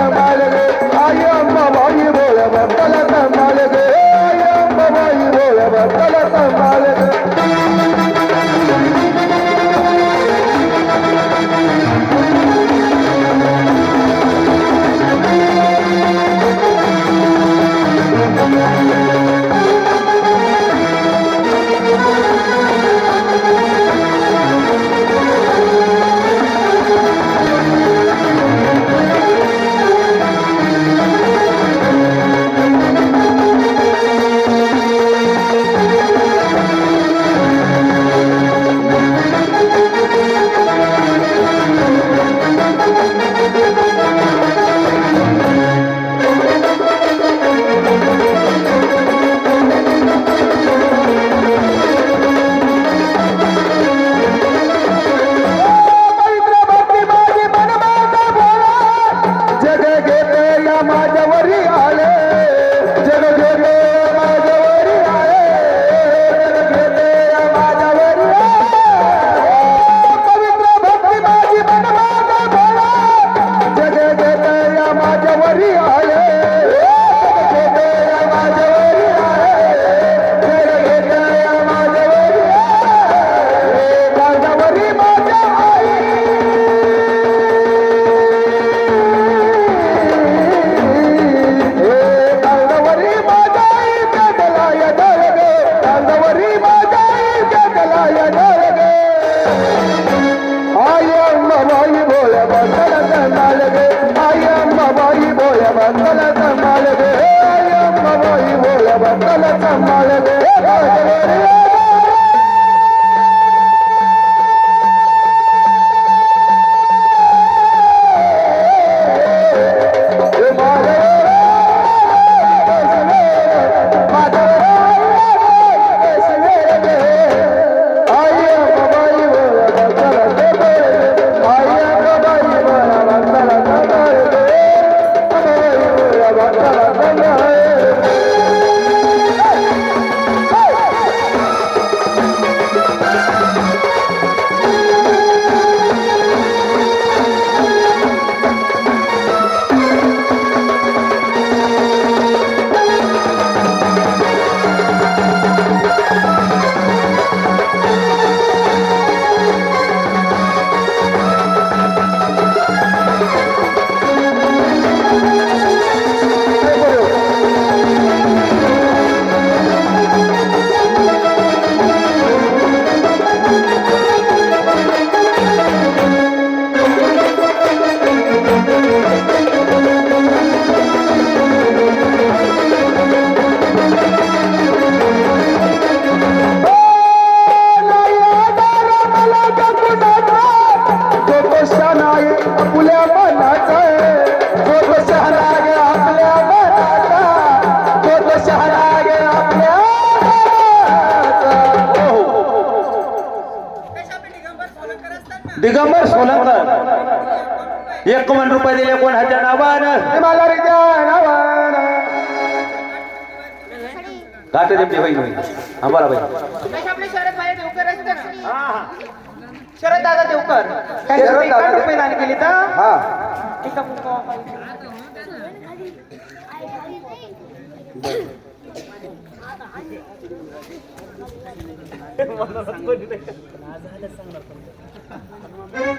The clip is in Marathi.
I am the one you will ever tell us about it. I am a one you will ever tell. தம்மாளவே ஐயம்மா போய் போல வந்தல தம்மாளவே दिगंबर सोलंकर. एक मन रुपये दिले कोण? ह्याच्या नावानं. गाठ देते बाई बाई शरद दादा देवकर. काय रुपये दान केली तर? हा. एका मला